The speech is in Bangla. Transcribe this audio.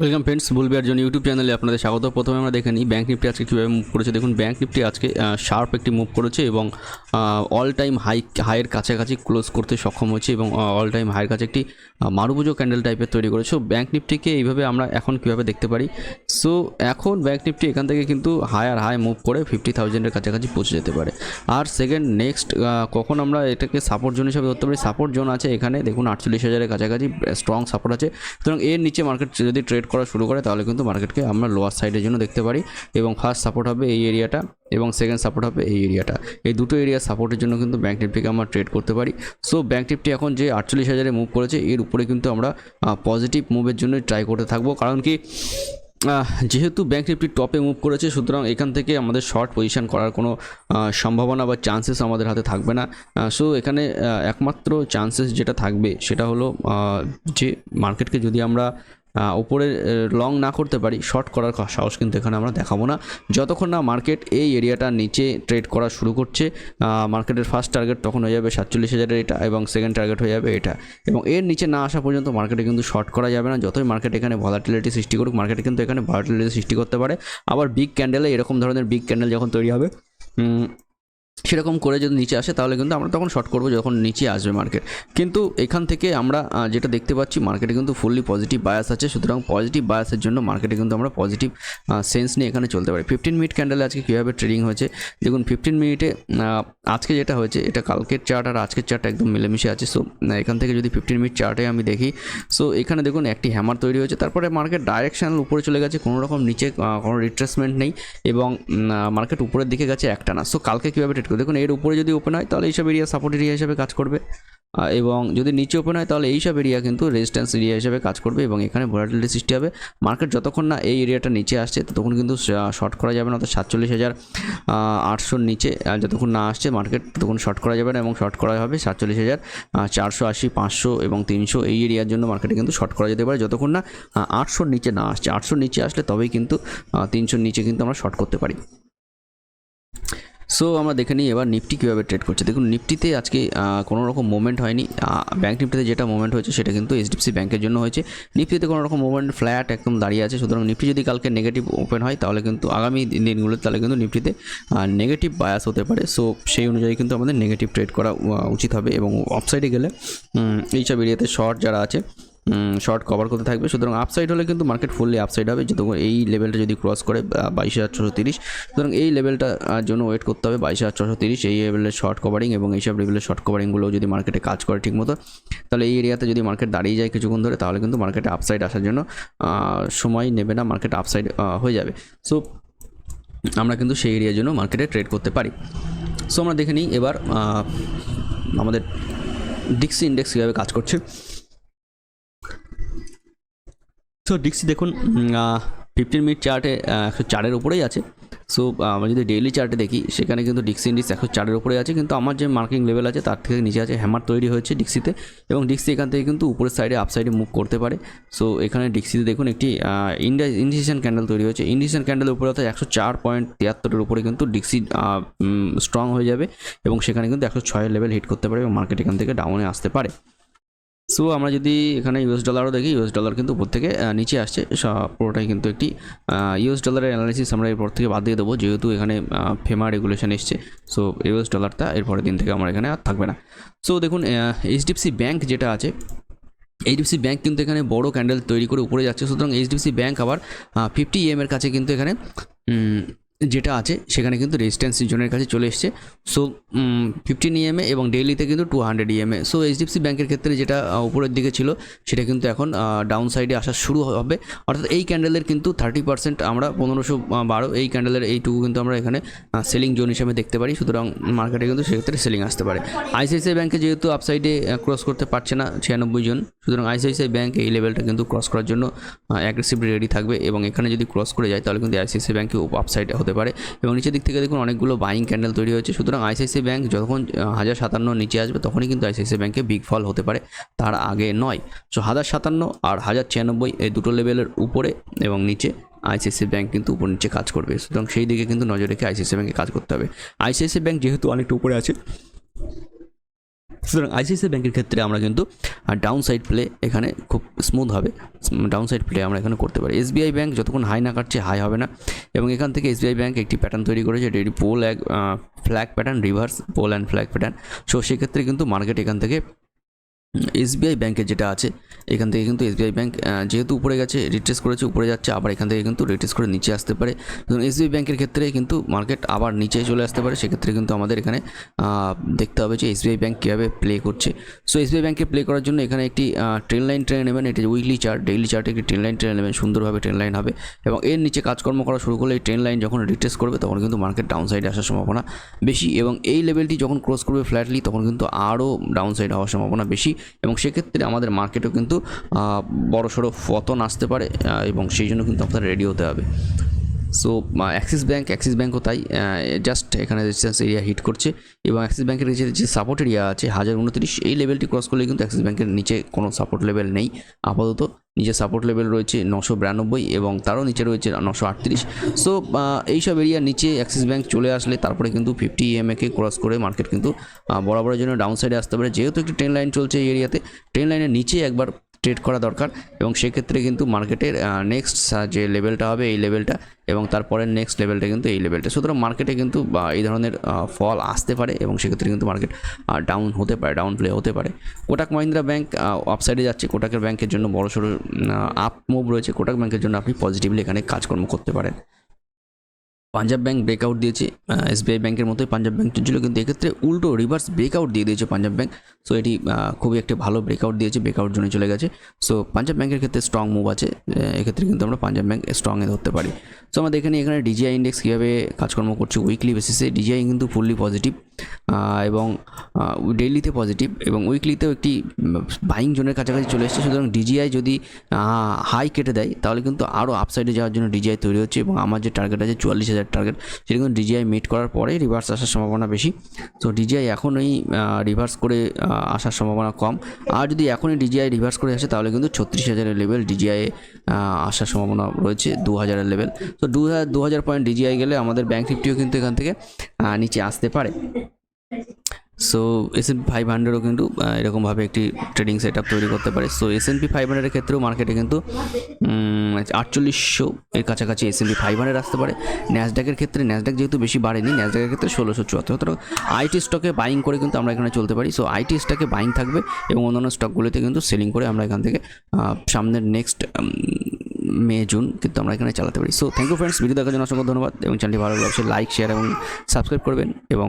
ওয়েলকাম ফ্রেন্ডস বুলবিয়ার জন্য ইউটিউব চ্যানেলে আপনাদের স্বাগত। প্রথমে আমরা দেখে নিই ব্যাঙ্ক নিফটি আজকে কীভাবে মুভ করেছে। দেখুন ব্যাঙ্ক নিফটি আজকে শার্প একটি মুভ করেছে এবং অল টাইম হাই হাইয়ের কাছাকাছি ক্লোজ করতে সক্ষম হয়েছে এবং অল টাইম হাইয়ের কাছে একটি মারুপুজো ক্যান্ডেল টাইপের তৈরি করেছে। ব্যাঙ্ক নিফটিকে এইভাবে আমরা এখন কীভাবে দেখতে পারি? সো এখন ব্যাঙ্ক নিফটি এখান থেকে কিন্তু হায়ার হাই মুভ করে ফিফটি থাউজেন্ডের কাছাকাছি পৌঁছে যেতে পারে। আর সেকেন্ড নেক্সট কখন আমরা এটাকে সাপোর্ট জোন হিসাবে ধরতে পারি? সাপোর্ট জোন আছে এখানে, দেখুন, আটচল্লিশ হাজারের কাছাকাছি স্ট্রং সাপোর্ট আছে। সুতরাং এর নিচে মার্কেট যদি ট্রেড করা শুরু করে, তাহলে কিন্তু মার্কেটকে আমরা লোয়ার সাইডের জন্য দেখতে পারি। এবং ফার্স্ট সাপোর্ট হবে এই এরিয়াটা এবং সেকেন্ড সাপোর্ট হবে এই এরিয়াটা এই দুটো এরিয়া সাপোর্টের জন্য কিন্তু ব্যাঙ্ক নিফটিকে আমরা ট্রেড করতে পারি। সো ব্যাঙ্ক নিফটি এখন যে আটচল্লিশ হাজারে মুভ করেছে, এর উপরে কিন্তু আমরা পজিটিভ মুভের জন্য ট্রাই করতে থাকব। কারণ কি যেহেতু ব্যাঙ্ক নিফটি টপে মুভ করেছে, সুতরাং এখান থেকে আমাদের শর্ট পজিশন করার কোনো সম্ভাবনা বা চান্সেস আমাদের হাতে থাকবে না। সো এখানে একমাত্র চান্সেস যেটা থাকবে, সেটা হলো যে মার্কেটকে যদি আমরা উপরে লং না করতে পারি শর্ট করার সাহস কিন্তু এখানে আমরা দেখাবো না। যতক্ষণ না মার্কেট এই এরিয়াটার নিচে ট্রেড করা শুরু করছে মার্কেটের ফার্স্ট টার্গেট তখন হয়ে যাবে সাতচল্লিশ হাজারের এটা এবং সেকেন্ড টার্গেট হয়ে যাবে এটা। এবং এর নিচে না আসা পর্যন্ত মার্কেটে কিন্তু শর্ট করা যাবে না। যতই মার্কেট এখানে ভলাটিলিটি সৃষ্টি করুক মার্কেটে কিন্তু এখানে ভলাটিলিটি সৃষ্টি করতে পারে। আবার বিগ ক্যান্ডেলে এরকম ধরনের বিগ ক্যান্ডেল যখন তৈরি হবে সেরকম করে যদি নিচে আসে, তাহলে কিন্তু আমরা তখন শর্ট করব যখন নিচে আসবে মার্কেট কিন্তু এখান থেকে আমরা যেটা দেখতে পাচ্ছি মার্কেটে কিন্তু ফুললি পজিটিভ বায়াস আছে। সুতরাং পজিটিভ বায়াসের জন্য মার্কেটে কিন্তু আমরা পজিটিভ সেন্স নিয়ে এখানে চলতে পারি। ফিফটিন মিনিট ক্যান্ডেলে আজকে কীভাবে ট্রেডিং হয়েছে? দেখুন ফিফটিন মিনিটে আজকে যেটা হয়েছে, এটা কালকের চার্ট আর আজকের চার্ট একদম মিলেমিশে আছে। সো এখান থেকে যদি ফিফটিন মিনিট চার্টে আমি দেখি সো এখানে দেখুন একটি হ্যামার তৈরি হয়েছে। তারপরে মার্কেট ডাইরেকশনাল উপরে চলে গেছে, কোনো রকম নিচে কোনো রিট্রেসমেন্ট নেই এবং মার্কেট উপরের দিকে গেছে একটা না সো কালকে কীভাবে ট্রেড করবে দেখুন, এর উপরে যদি ওপেন হয়, তাহলে এইসব এরিয়া সাপোর্ট এরিয়া হিসেবে কাজ করবে। এবং যদি নিচে ওপেন হয়, তাহলে এইসব এরিয়া কিন্তু রেজিস্ট্যান্স এরিয়া হিসেবে কাজ করবে এবং এখানে ভোলাটিলিটি সৃষ্টি হবে। মার্কেট যতক্ষণ না এই এরিয়াটা নিচে আসছে, ততক্ষণ কিন্তু শর্ট করা যাবে না। অর্থাৎ সাতচল্লিশ হাজার আটশোর নিচে যতক্ষণ না আসছে মার্কেট ততক্ষণ শর্ট করা যাবে না এবং শর্ট করা হবে সাতচল্লিশ হাজার চারশো আশি, পাঁচশো এবং তিনশো। এই এরিয়ার জন্য মার্কেটে কিন্তু শর্ট করা যেতে পারে। যতক্ষণ না আটশোর নিচে না আসছে, আটশোর নিচে আসলে তবেই কিন্তু তিনশোর নিচে কিন্তু আমরা শর্ট করতে পারি। সো আমরা দেখে নিই এবার নিফটি কীভাবে ট্রেড করছে। দেখুন নিফটিতে আজকে কোনো রকম মুভমেন্ট হয়নি। ব্যাঙ্ক নিফটিতে যেটা মুভমেন্ট হয়েছে, সেটা কিন্তু এইচডিএফসি ব্যাঙ্কের জন্য হয়েছে। নিফটিতে কোনো রকম মুভমেন্ট ফ্ল্যাট একদম দাঁড়িয়ে আছে। সুতরাং নিফটি যদি কালকে নেগেটিভ ওপেন হয়, তাহলে কিন্তু আগামী দিনগুলোতে, তাহলে কিন্তু নিফটিতে নেগেটিভ বায়াস হতে পারে। সো সেই অনুযায়ী কিন্তু আমাদের নেগেটিভ ট্রেড করা উচিত হবে এবং অফসাইডে গেলে এইসব এরিয়াতে শর্ট যারা আছে শর্ট কভার করতে থাকবে। সুতরাং আপসাইড হলে কিন্তু মার্কেট ফুললি আপসাইড হবে। যতক্ষণ এই লেভেলটা যদি ক্রস করে বাইশ হাজার ছশো তিরিশ, সুতরাং এই লেভেলটার জন্য ওয়েট করতে হবে বাইশ হাজার ছশো তিরিশ। এই লেভেলের শর্ট কভারিং এবং এইসব লেভেলের শর্ট কভারিংগুলো যদি মার্কেটে কাজ করে ঠিকমতো, তাহলে এই এরিয়াতে যদি মার্কেট দাঁড়িয়ে যায় কিছুক্ষণ ধরে, তাহলে কিন্তু মার্কেটে আপসাইড আসার জন্য সময় নেবে না মার্কেট আপসাইড হয়ে যাবে। সো আমরা কিন্তু সেই এরিয়ার জন্য মার্কেটে ট্রেড করতে পারি। সো আমরা দেখে নিই এবার আমাদের ডিক্সি ইন্ডেক্স কীভাবে কাজ করছে। তো ডিক্সি দেখুন ফিফটিন মিনিট চার্টে একশো চারের উপরেই আছে। সো আমরা যদি ডেইলি চার্টে দেখি, সেখানে কিন্তু ডিক্সি ইন্ডিক্স একশো চারের উপরে আছে। কিন্তু আমার যে মার্কিং লেভেল আছে, তার থেকে নিচে আছে হ্যামার তৈরি হয়েছে ডিক্সিতে এবং ডিক্সি এখান থেকে কিন্তু উপরের সাইডে আপ সাইডে মুভ করতে পারে। সো এখানে ডিক্সিতে দেখুন একটি ইন্ডিয়া ইন্ডিসিশন ক্যান্ডেল তৈরি হয়েছে। ইন্ডিসিশন ক্যান্ডেলের উপরে অর্থাৎ একশো চার পয়েন্ট তিয়াত্তরের উপরে কিন্তু ডিক্সি স্ট্রং হয়ে যাবে। এবং সেখানে কিন্তু একশো ছয়ের লেভেল হিট করতে পারে এবং মার্কেট এখান থেকে ডাউনে আসতে পারে। সো আমরা যদি এখানে ইউএস ডলারও দেখি ইউএস ডলার কিন্তু উপর থেকে নিচে আসছে। পুরোটাই কিন্তু একটি ইউএস ডলারের অ্যানালিসিস আমরা এরপর থেকে বাদ দিয়ে দেবো, যেহেতু এখানে ফেমা রেগুলেশন এসছে। সো ইউএস ডলারটা এরপরের দিন থেকে আমার এখানে আর থাকবে না। সো দেখুন এইচডিএফসি ব্যাংক যেটা আছে এইচডিএফসি ব্যাংক কিন্তু এখানে বড় ক্যান্ডেল তৈরি করে উপরে যাচ্ছে। সুতরাং এইচডিএফসি ব্যাংক আবার ফিফটি এম এর কাছে কিন্তু এখানে যেটা আছে, সেখানে কিন্তু রেজিস্ট্যান্স জোনের কাছে চলে এসছে। সো ফিফটিন ইএমএ এবং ডেইলিতে কিন্তু two hundred EMA so HDFC ব্যাংকের ক্ষেত্রে যেটা উপরের দিকে ছিল, সেটা কিন্তু এখন ডাউন সাইডে আসা শুরু হবে। অর্থাৎ এই ক্যান্ডেলের কিন্তু থার্টি পার্সেন্ট আমরা পনেরোশো বারো, এই ক্যান্ডেলের এইটুকু কিন্তু আমরা এখানে সেলিং জোন হিসেবে দেখতে পারি। সুতরাং মার্কেটে কিন্তু সেক্ষেত্রে সেলিং আসতে পারে। আইসিআইসিআই ব্যাংকে যেহেতু আপসাইডে ক্রস করতে পারছে না, ছিয়ানব্বই জন। সুতরাং আইসিআইসিআই ব্যাংক এই লেভেলটা কিন্তু ক্রস করার জন্য অ্যাগ্রেসিভলি রেডি থাকবে এবং এখানে যদি ক্রস করে যায়, তাহলে কিন্তু আইসিআইসিআই ব্যাংকে আপসাইডে হতে পারে এবং নিচের দিক থেকে দেখুন অনেকগুলো বাইং ক্যান্ডেল তৈরি হয়েছে সুতরাং আইসিআইসি ব্যাঙ্ক যখন হাজার সাতান্ন নিচে আসবে তখনই কিন্তু আইসিআইসি ব্যাংকে বিগ ফল হতে পারে তার আগে নয় সো হাজার সাতান্ন আর হাজার ছিয়ানব্বই এই দুটো লেভেলের উপরে এবং নিচে আইসিআইসি ব্যাঙ্ক কিন্তু উপর নিচে কাজ করবে সুতরাং সেই দিকে কিন্তু নজর রেখে আইসিআইসি ব্যাঙ্কে কাজ করতে হবে আইসিআইসি ব্যাঙ্ক যেহেতু অনেকটা উপরে আছে সুতরাং আইসিআইসিআই ব্যাংকের ক্ষেত্রে আমরা কিন্তু ডাউন সাইড প্লে এখানে খুব স্মুথ হবে। ডাউন সাইড প্লে আমরা এখানে করতে পারি। এসবিআই ব্যাংক যতক্ষণ হাই না কাটছে হাই হবে না। এবং এখান থেকে এসবিআই ব্যাংক একটি প্যাটার্ন তৈরি করেছে এটি পোল এক flag pattern reverse pole and flag pattern so সেক্ষেত্রে কিন্তু মার্কেট এখান থেকে এসবিআই ব্যাংকের যেটা আছে, এখান থেকে কিন্তু এসবিআই ব্যাংক যেহেতু উপরে গেছে রিট্রেস করেছে, উপরে যাচ্ছে, আবার এখান থেকে কিন্তু রিট্রেস করে নিচে আসতে পারে। এবং এসবিআই ব্যাংকের ক্ষেত্রে কিন্তু মার্কেট আবার নিচে চলে আসতে পারে, সেক্ষেত্রে কিন্তু আমাদের এখানে দেখতে হবে যে এসবিআই ব্যাংক কীভাবে প্লে করছে। সো এসবিআই ব্যাংকে প্লে করার জন্য এখানে একটি ট্রেন লাইন ট্রেন নেবেন, এটি উইকলি চার্ট ডেইলি চার্টে একটি ট্রেন লাইন ট্রেন নেবেন, সুন্দরভাবে ট্রেন লাইন হবে। এবং এর নিচে কাজকর্ম করা শুরু করলে এই ট্রেন লাইন যখন রিট্রেস করবে, তখন কিন্তু মার্কেট ডাউন সাইডে আসার সম্ভাবনা বেশি। এবং এই লেভেলটি যখন ক্রস করবে ফ্ল্যাটলি তখন কিন্তু আরও ডাউন সাইড হওয়ার সম্ভাবনা বেশি। এবং সেক্ষেত্রে আমাদের মার্কেটেও কিন্তু বড় সড়ো পতন আসতে পারে এবং সেই জন্য কিন্তু আপনার রেডি হতে হবে। সো অ্যাক্সিস ব্যাঙ্ক অ্যাক্সিস ব্যাঙ্কও তাই জাস্ট এখানে রেজিস্ট্যান্স এরিয়া হিট করছে, এবং অ্যাক্সিস ব্যাঙ্কের নিচে যে সাপোর্ট এরিয়া আছে, হাজার উনত্রিশ, এই লেভেলটি ক্রস করলে কিন্তু অ্যাক্সিস ব্যাঙ্কের নিচে কোনো সাপোর্ট লেভেল নেই, আপাতত। নিচে সাপোর্ট লেভেল রয়েছে নশো বিরানব্বই এবং তারও নিচে রয়েছে নশো আটত্রিশ। সো এইসব এরিয়ার নিচে অ্যাক্সিস ব্যাঙ্ক চলে আসলে তারপরে কিন্তু ফিফটি এমএকে ক্রস করে মার্কেট কিন্তু বরাবরের জন্য ডাউন সাইডে আসতে পারে। যেহেতু একটি ট্রেন লাইন চলছে এই এরিয়াতে ট্রেন লাইনের নিচে একবার ট্রেড করা দরকার এবং সেক্ষেত্রে কিন্তু মার্কেটের নেক্সট যে লেভেলটা হবে এই লেভেলটা এবং তারপরের নেক্সট লেভেলটা কিন্তু এই লেভেলটা সুতরাং মার্কেটে কিন্তু এই ধরনের ফল আসতে পারে এবং সেক্ষেত্রে কিন্তু মার্কেট ডাউন হতে পারে ডাউন প্লে হতে পারে। কোটাক মাহিন্দ্রা ব্যাংক আপসাইডে যাচ্ছে। কোটাকের ব্যাংকের জন্য বড়সড় আপ মুভ রয়েছে। কোটাক ব্যাংকের জন্য আপনি পজিটিভলি এখানে কাজকর্ম করতে পারেন। পাঞ্জাব ব্যাংক ব্রেকআউট দিয়েছে এসবিআই ব্যাংকের মতোই পাঞ্জাব ব্যাংক ছিল কিন্তু এক্ষেত্রে উল্টো রিভার্স ব্রেকআউট দিয়ে দিয়েছে পাঞ্জাব ব্যাংক। সো এটি খুবই একটি ভালো ব্রেকআউট দিয়েছে ব্রেকআউট জোনে চলে গেছে। সো পাঞ্জাব ব্যাংকের ক্ষেত্রে স্ট্রং মুভ আছে এক্ষেত্রে কিন্তু আমরা পাঞ্জাব ব্যাংক স্ট্রংয়ে ধরতে পারি। সো আমরা দেখে নিই এখানে ডিজিআই ইন্ডেক্স কীভাবে কাজকর্ম করছে উইকলি বেসিসে ডিজিআই কিন্তু ফুললি পজিটিভ এবং ডেইলিতে পজিটিভ এবং উইকলিতেও একটি বাইং জোনের কাছাকাছি চলে এসেছে। সুতরাং ডিজিআই যদি হাই কেটে দেয়, তাহলে কিন্তু আরও আপসাইডে যাওয়ার জন্য ডিজিআই তৈরি হচ্ছে, এবং আমার যে টার্গেট আছে চুয়াল্লিশ হাজার টার্গেট সেটা কিন্তু ডিজিআই মিট করার পরে রিভার্স আসার সম্ভাবনা বেশি। তো ডিজিআই এখনই রিভার্স করে আসার সম্ভাবনা কম। আর যদি এখনই ডিজিআই রিভার্স করে আসে, তাহলে কিন্তু ছত্রিশ হাজারের লেভেল ডিজিআই আসার সম্ভাবনা রয়েছে দু হাজারের লেভেল তো দু হাজার দু হাজার পয়েন্ট ডিজিআই গেলে আমাদের ব্যাঙ্ক নিফটিও কিন্তু এখান থেকে নিচে আসতে পারে। সো এস এন ফাইভ হান্ড্রেডও কিন্তু এরকমভাবে একটি ট্রেডিং সেট আপ তৈরি করতে পারে। So S N P five হান্ড্রেডের ক্ষেত্রেও মার্কেটে কিন্তু আটচল্লিশশো এর কাছাকাছি S N P five hundred আসতে পারে। ন্যাসডাকের ক্ষেত্রে ন্যাসডাক যেহেতু বেশি বাড়েনি ন্যাসডাকের ক্ষেত্রে ষোলোশো চুয়াত্তর। সুতরাং আইটি স্টকে বাইং করে কিন্তু আমরা এখানে চলতে পারি। সো আইটি স্টকে বাইং থাকবে এবং অন্যান্য স্টকগুলিতে কিন্তু সেলিং করে আমরা এখান থেকে সামনের নেক্সট মে, জুন কিন্তু আমরা এখানে চালাতে পারি। So thank you friends video দেখার জন্য অসংখ্য ধন্যবাদ। এবং চ্যানেলটি ভালো লাগলে অবশ্যই লাইক শেয়ার এবং সাবস্ক্রাইব করবেন এবং